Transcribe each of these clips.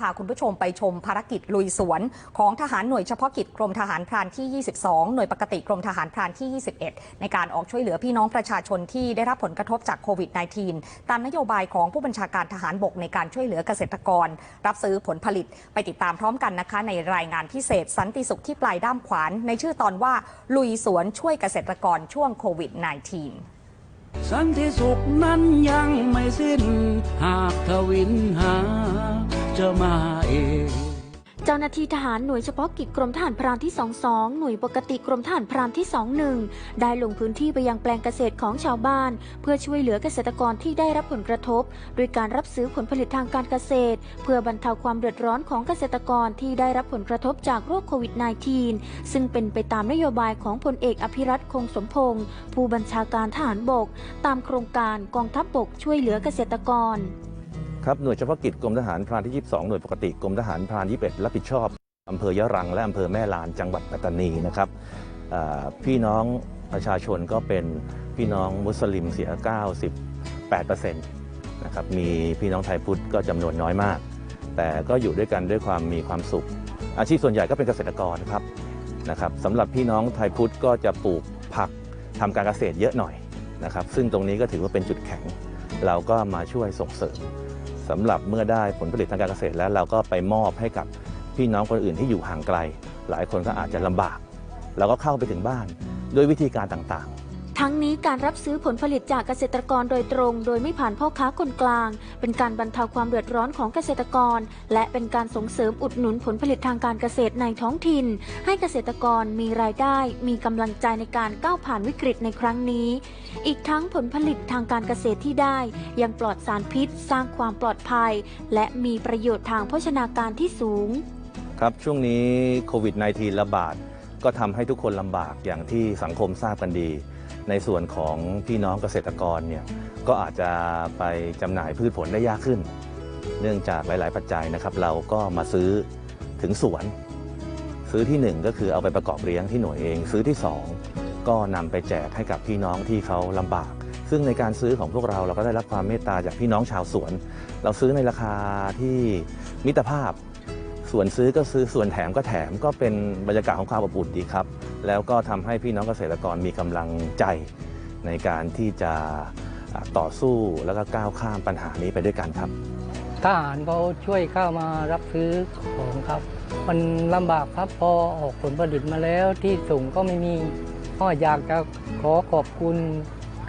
พาคุณผู้ชมไปชมภารกิจลุยสวน ของทหารหน่วยเฉพาะกิจกรมทหารพรานที่ 22 หน่วยปกติกรมทหารพรานที่ 21 ในการออกช่วยเหลือพี่น้องประชาชนที่ได้รับผลกระทบจากโควิด -19 ตามนโยบายของผู้บัญชาการทหารบกในการช่วยเหลือเกษตรกร รับซื้อผลผลิตไปติดตามพร้อมกันนะคะ ในรายงานพิเศษ สันติสุขที่ปลายด้ามขวาน ในชื่อตอนว่าลุยสวนช่วยเกษตรกรช่วงโควิด -19 สันติสุขนั้นยังไม่สิ้น หากทวินหา จะมาเองเจ้าหน้าที่ทหารหน่วยเฉพาะกิจกรมทหารพรานที่ 22 หน่วยปกติกรมทหารพรานที่ 21 ได้ลงพื้นที่ไปยังแปลงเกษตรของชาวบ้าน เพื่อช่วยเหลือเกษตรกรที่ได้รับผลกระทบ โดยการรับซื้อผลผลิตทางการเกษตร เพื่อบรรเทาความเดือดร้อนของเกษตรกรที่ได้รับผลกระทบจากโรคโควิด -19 ซึ่งเป็นไปตามนโยบายของพลเอกอภิรัตคงสมพงศ์ผู้บัญชาการทหารบก ตามโครงการกองทัพบกช่วยเหลือเกษตรกร ครับหน่วยเฉพาะกิจกรมทหารพรานที่ 22 หน่วยปกติกรมทหารพราน21 รับผิดชอบอำเภอยะรัง และอำเภอแม่ลานจังหวัดปัตตานีนะครับพี่น้องประชาชนก็เป็นพี่น้องมุสลิมเสีย 98%นะครับมีพี่น้องไทยพุทธก็จำนวนน้อยมาก แต่ก็อยู่ด้วยกันด้วยความมีความสุข อาชีพส่วนใหญ่ก็เป็นเกษตรกรครับนะครับสำหรับพี่น้องไทยพุทธก็จะปลูกผักทำการเกษตรเยอะหน่อยนะครับซึ่งตรงนี้ก็ถือว่าเป็นจุดแข็ง เราก็มาช่วยส่งเสริม สำหรับเมื่อได้ผลผลิตทางการเกษตรแล้วเราก็ไปมอบให้กับพี่น้องคนอื่นที่อยู่ห่างไกล หลายคนก็อาจจะลำบาก เราก็เข้าไปถึงบ้านด้วยวิธีการต่างๆ ทั้งนี้การรับซื้อผลผลิตจากเกษตรกรโดยตรง โดยไม่ผ่านพ่อค้าคนกลาง เป็นการบรรเทาความเดือดร้อนของเกษตรกร และเป็นการส่งเสริมอุดหนุนผลผลิตทางการเกษตรในท้องถิ่น ให้เกษตรกรมีรายได้ มีกำลังใจในการก้าวผ่านวิกฤตในครั้งนี้ อีกทั้งผลผลิตทางการเกษตรที่ได้ ยังปลอดสารพิษ สร้างความปลอดภัย และมีประโยชน์ทางโภชนาการที่สูง ครับช่วงนี้โควิด -19 ระบาด ก็ทำให้ทุกคนลำบากอย่างที่สังคมทราบกันดี ในส่วนของพี่น้องเกษตรกรเนี่ยก็อาจจะไปจำหน่ายพืชผลได้ยากขึ้น เนื่องจากหลาย ๆ ปัจจัยนะครับ เราก็มาซื้อถึงสวน ซื้อที่หนึ่งก็คือเอาไปประกอบเลี้ยงที่หน่วยเอง ซื้อที่สองก็นำไปแจกให้กับพี่น้องที่เขาลำบาก ซึ่งในการซื้อของพวกเราเราก็ได้รับความเมตตาจากพี่น้องชาวสวน เราซื้อในราคาที่มิตรภาพ ส่วนซื้อก็ซื้อส่วนแถมก็แถมก็เป็นบรรยากาศของความอบอุ่นดีครับ แล้วก็ทำให้พี่น้องเกษตรกรมีกำลังใจในการที่จะต่อสู้แล้วก็ก้าวข้ามปัญหานี้ไปด้วยกันครับทหารเขาช่วยเข้ามารับซื้อของครับ มันลำบากครับพอออกผลผลิตมาแล้วที่ส่งก็ไม่มีก็อยากจะขอขอบคุณ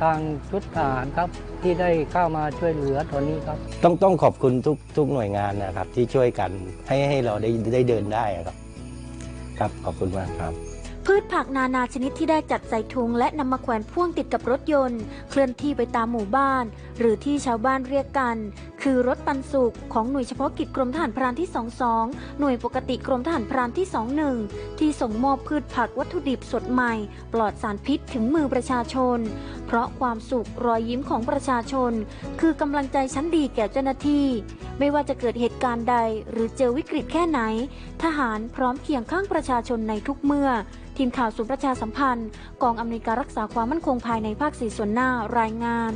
ทางชุดทหารครับ ที่ได้เข้ามาช่วยเหลือตอนนี้ครับ ต้องต้องขอบคุณทุกทุกหน่วยงานนะครับ ที่ช่วยกันให้ให้เราได้ได้เดินได้อะครับ ครับขอบคุณมากครับ พืชผักนานาชนิดที่ได้จัดใส่ถุงและนำมาแขวนพ่วงติดกับรถยนต์ เคลื่อนที่ไปตามหมู่บ้าน หรือที่ชาวบ้านเรียกกัน คือรถปันสุกของหน่วยเฉพาะกิจกรมทหารพรานที่ 22 หน่วยปกติกรมทหารพรานที่ 21 ที่ส่งมอบพืชผักวัตถุดิบสดใหม่ ปลอดสารพิษถึงมือประชาชน เพราะความสุขรอยยิ้มของประชาชน คือกำลังใจชั้นดีแก่เจ้าหน้าที่ ไม่ว่าจะเกิดเหตุการณ์ใด หรือเจอวิกฤตแค่ไหน ทหารพร้อมเคียงข้างประชาชนในทุกเมื่อ ทีมข่าวศูนย์ประชาสัมพันธ์ กองอำนวยการรักษาความมั่นคงภายในภาคสี่ส่วนหน้ารายงาน